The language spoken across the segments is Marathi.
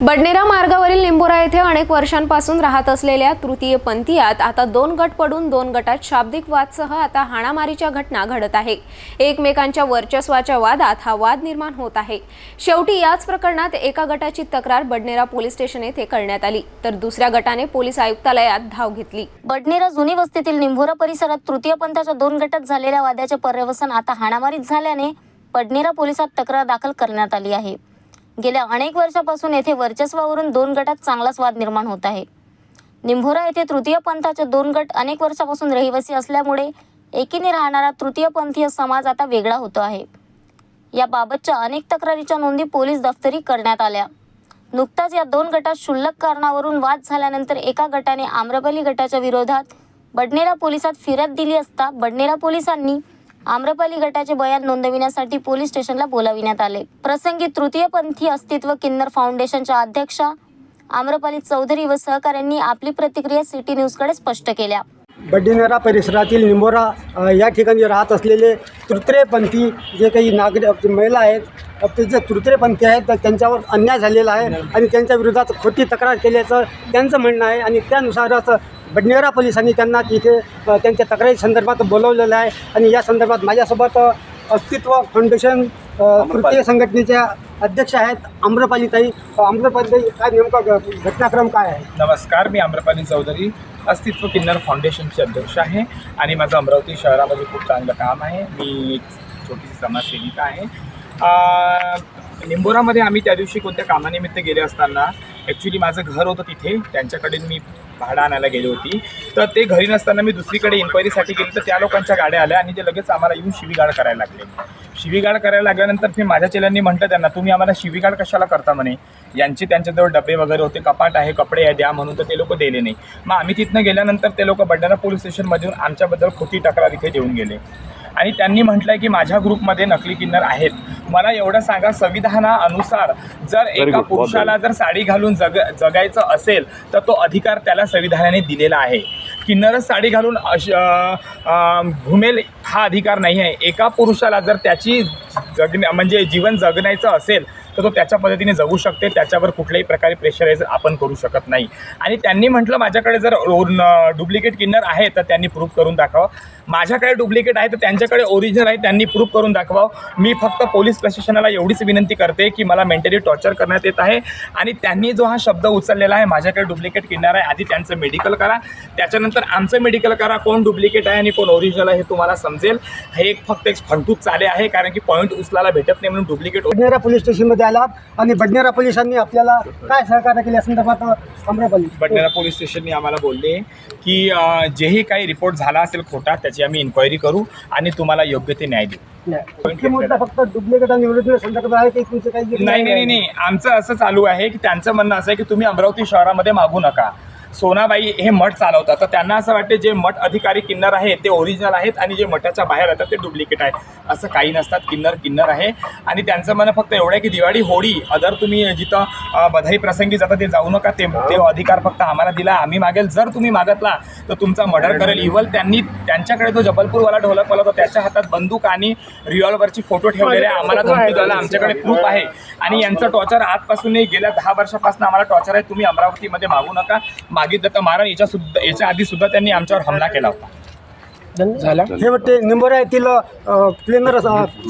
बडनेरा मार्गावरील लिंबोरा येथे अनेक वर्षांपासून राहत असलेल्या तृतीय पंथीयात आता दोन गट पडून दोन गटात शाब्दिक वादसह आता हाणामारीच्या घटना घडत आहे एकमेकांच्या वर्चस्वाच्या वादात हा वाद निर्माण होत आहे. शेवटी याच प्रकरणात एका गटाची तक्रार बडनेरा पोलीस स्टेशन येथे करण्यात आली तर दुसऱ्या गटाने पोलीस आयुक्तालयात धाव घेतली. बडनेरा जुनी वस्तीतील निंभोरा परिसरात तृतीय पंथाच्या दोन गटात झालेल्या वादाच्या पर्यवसन आता हाणामारीत झाल्याने बडनेरा पोलिसात तक्रार दाखल करण्यात आली आहे. गेल्या अनेक वर्षापासून येथे वर्चस्वावरून दोन गटात चांगलाच वाद निर्माण होत आहे. निंभोरा येथे तृतीय पंथाचे दोन गट अनेक वर्षापासून रहिवासी असल्यामुळे एकीने राहणारा तृतीय पंथीय समाज आता वेगळा होतो आहे. याबाबतच्या अनेक तक्रारीच्या नोंदी पोलीस दफ्तरी करण्यात आल्या. नुकताच या दोन गटात क्षुल्लक कारणावरून वाद झाल्यानंतर एका गटाने आम्रपाली गटाच्या विरोधात बडनेरा पोलिसात फिर्याद दिली असता बडनेरा पोलिसांनी आम्रपाली गटाचे बयान नोंदविण्यासाठी पोलीस स्टेशनला बोलाविण्यात आले. प्रसंगी तृतीयपंथी अस्तित्व किन्नर फाउंडेशनच्या अध्यक्षा आम्रपाली चौधरी व सहकाऱ्यांनी आपली प्रतिक्रिया सिटी न्यूजकडे स्पष्ट केल्या. बड्डीनेरा परिसरातील निंबोरा अ, या ठिकाणी राहत असलेले तृतीयपंथी जे काही नागरिक महिला आहेत अ, ते जे तृतीयपंथी आहेत तर त्यांच्यावर अन्याय झालेला आहे आणि त्यांच्या विरोधात खोटी तक्रार केल्याचं त्यांचं म्हणणं आहे आणि त्यानुसारच बडनेरा पोलिसांनी त्यांना तिथे त्यांच्या तक्रारी संदर्भात बोलवलेलं आहे आणि या संदर्भात माझ्यासोबत अस्तित्व फाउंडेशन तृतीय संघटनेच्या अध्यक्ष आहेत आम्रपालीताई आम्रपालीताई काय नेमका घटनाक्रम काय आहे? नमस्कार मी आम्रपाली चौधरी अस्तित्व किन्नर फाउंडेशनचे अध्यक्ष आहे आणि माझं अमरावती शहरामध्ये खूप चांगलं काम आहे. मी एक छोटीशी समाजसेविका आहे. निंबोरामध्ये आम्ही त्या दिवशी कोणत्या कामानिमित्त गेले असताना ॲक्च्युली माझं घर होतं तिथे. त्यांच्याकडे मी भाडं आणायला गेली होती. तर ते घरी नसताना मी दुसरीकडे इन्क्वायरीसाठी गेली. तर त्या लोकांच्या गाड्या आल्या आणि ते लगेच आम्हाला येऊन शिवीगाळ करायला लागले. शिवीगाळ करायला लागल्यानंतर ते माझ्या चेल्यांनी म्हटलं त्यांना तुम्ही आम्हाला शिवीगाळ कशाला करता म्हणे? यांचे त्यांच्याजवळ डबे वगैरे होते कपाट आहे कपडे आहे द्या म्हणून तर ते लोक दिले नाही. मग आम्ही तिथनं गेल्यानंतर ते लोक बंडारा पोलीस स्टेशनमधून आमच्याबद्दल खोटी तक्रार इथे देऊन गेले. आणि त्यांनी म्हटलं की माझ्या ग्रुपमध्ये नकली किन्नर आहेत. मला एवढं सांगा संविधानानुसार जर एका पुरुषाला जर साडी घालून जग जगायचं असेल तर तो अधिकार त्याला संविधानाने दिलेला आहे. किन्नरच साडी घालून घुमेल हा अधिकार नाही आहे. एका पुरुषाला जर त्याची जगण्या म्हणजे जीवन जगण्याचं असेल तर तो त्याच्या पद्धतीने जगू शकते त्याच्यावर कुठल्याही प्रकारे प्रेशराईज आपण करू शकत नाही. आणि त्यांनी म्हटलं माझ्याकडे जर डुप्लिकेट किन्नर आहे तर त्यांनी प्रूफ करून दाखवा माझ्याकडे डुप्लिकेट आहे तर त्यांच्याकडे ओरिजिनल आहे त्यांनी प्रूफ करून दाखवावं. मी फक्त पोलीस प्रशासनाला एवढीच विनंती करते की मला मेंटली टॉर्चर करण्यात येत आहे. आणि त्यांनी जो हा शब्द उचललेला आहे माझ्याकडे डुप्लिकेट किन्नर आहे आधी त्यांचं मेडिकल करा. त्याच्यानंतर आमचं मेडिकल करा कोण डुप्लिकेट आहे आणि कोण ओरिजिनल आहे हे तुम्हाला समजेल. हे एक फक्त एक फंटूच चाले आहे कारण की पॉईंट उचलायला भेटत नाही म्हणून डुप्लिकेट पोलीस स्टेशनमध्ये आलात आणि बडनेरा पोलिसांनी आपल्याला काय सहकार्य केल्या संदर्भात अमरापल्ली बडनेरा पोलीस स्टेशनने आम्हाला बोलले की जेही काही रिपोर्ट झाला असेल खोटा त्याची आम्ही इन्क्वायरी करू आणि तुम्हाला योग्य ते न्याय देऊ. मुद्दा फक्त डुप्लिकेट आणि निवडणुकीच्या संदर्भात आहे की तुमचे काही नाही नाही नाही नाही. आमचं असं चालू आहे की त्यांचं म्हणणं असं आहे की तुम्ही अमरावती शहरामध्ये मागू नका. सोनाबाई हे मठ चालवतात. तर त्यांना असं वाटते जे मठ अधिकारी किन्नर आहे ते ओरिजिनल आहेत आणि जे मठाच्या बाहेर येतात ते डुप्लिकेट आहे असं काही नसतात. किन्नर किन्नर आहे. आणि त्यांचं म्हणणं फक्त एवढं आहे की दिवाळी होळी अदर तुम्ही जिथं बधाई प्रसंगी जाता ते जाऊ नका. ते ते अधिकार फक्त आम्हाला दिला. आम्ही मागेल. जर तुम्ही मागतला तर तुमचा मर्डर करेल. इव्हल त्यांनी त्यांच्याकडे जो जबलपूरवाला ढोलकवाला होता त्याच्या हातात बंदूक आणि रिव्हॉल्वरची फोटो ठेवलेले आहे. आम्हाला धमकी द्यायला आमच्याकडे प्रूफ आहे. आणि यांचं टॉर्चर आजपासून नाही गेल्या दहा वर्षापासून आम्हाला टॉर्चर आहे. तुम्ही अमरावतीमध्ये मागू नका. मागितलं तर मारा याच्या सुद्धा याच्या आधी सुद्धा त्यांनी आमच्यावर हमला केला होता. झाला? हे वाटते निंबोरा येथील प्लेनर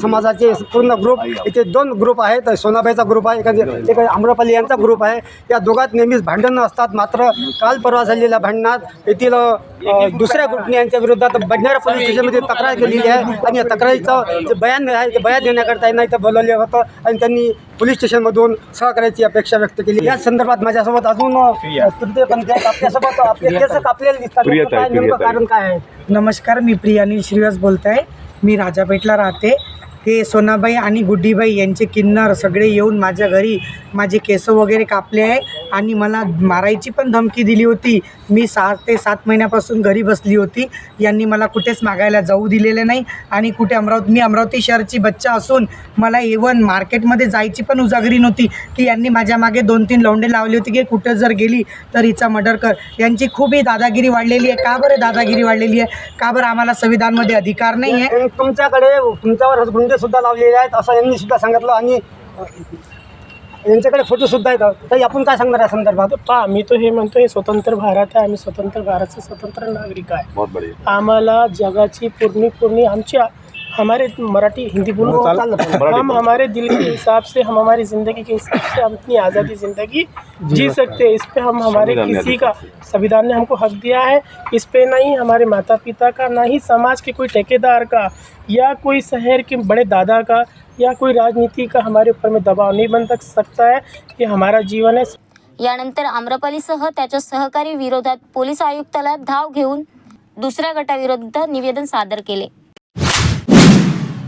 समाजाचे पूर्ण ग्रुप इथे दोन ग्रुप आहेत. सोनाबाईचा ग्रुप आहे एखादी एक आम्रपाली यांचा ग्रुप आहे. या दोघात नेहमीच भांडणं असतात. मात्र काल परवा झालेल्या भांडणात येथील दुसऱ्या ग्रुपने यांच्या विरोधात बडनेरा पोलीस स्टेशनमध्ये तक्रार केलेली आहे. आणि या तक्रारीचं जे बयान आहे ते बयान देण्याकरता यांना इथं बोलवले होतं. आणि त्यांनी पोलीस स्टेशनमधून सहकार्याची अपेक्षा व्यक्त केली. या संदर्भात माझ्यासोबत अजून आपल्यासोबत आपले केस कापलेले दिसतात. काय नेमकं. कारण काय आहे? नमस्कार मी प्रिया अनिल श्रीवास बोलत आहे मी राजापेठला राहते. हे सोनाबाई आणि गुड्डीबाई यांचे किन्नर सगळे येऊन माझ्या घरी माझे केस वगैरे कापले आहे. आणि मला मारायची पण धमकी दिली होती. मी सहा ते सात महिन्यापासून घरी बसली होती. यांनी मला कुठेच मागायला जाऊ दिलेले नाही. आणि कुठे अमरावती मी अमरावती शहरची बच्चा असून मला इवन मार्केटमध्ये जायची पण उजागरी नव्हती की यांनी माझ्या मागे दोन तीन लौंडे लावली होती की कुठं जर गेली तर हिचा मर्डर कर. यांची खूप ही दादागिरी वाढलेली आहे. का बरं दादागिरी वाढलेली आहे? का बरं आम्हाला संविधानमध्ये अधिकार नाही आहे? तुमच्याकडे तुमच्यावर गुंडे सुद्धा लावलेले आहेत असं यांनी सुद्धा सांगितलं आणि यांच्याकडे फोटोसुद्धा आहेत. तर आपण काय सांगणार या संदर्भात? पहा मी तो हे म्हणतो हे स्वतंत्र भारत आहे. आम्ही स्वतंत्र भारताचे स्वतंत्र नागरिक आहे. बहुत बढ़िया. आम्हाला जगाची पूर्णी पूर्णी आमच्या हमारे मराठी हिंदी बोलो हो. हम हमारे दिल के हिसाब से हम हमारी ज़िंदगी के हिसाब से हम अपनी आज़ादी ज़िंदगी जी सकते हैं। इस पे हम हमारे किसी का संविधान ने हमको हक दिया है। इस पे ना ही हमारे माता पिता का ना ही समाज के कोई ठेकेदार का या कोई शहर के बड़े दादा का या कोई राजनीति का हमारे ऊपर में दबाव नहीं बन सकता है ये हमारा जीवन है। यानंतर आम्रपालीसह त्याच्या सहकारी विरोधात पोलीस आयुक्तालयात धाव घेऊन दुसऱ्या गटाविरुद्ध निवेदन सादर केले.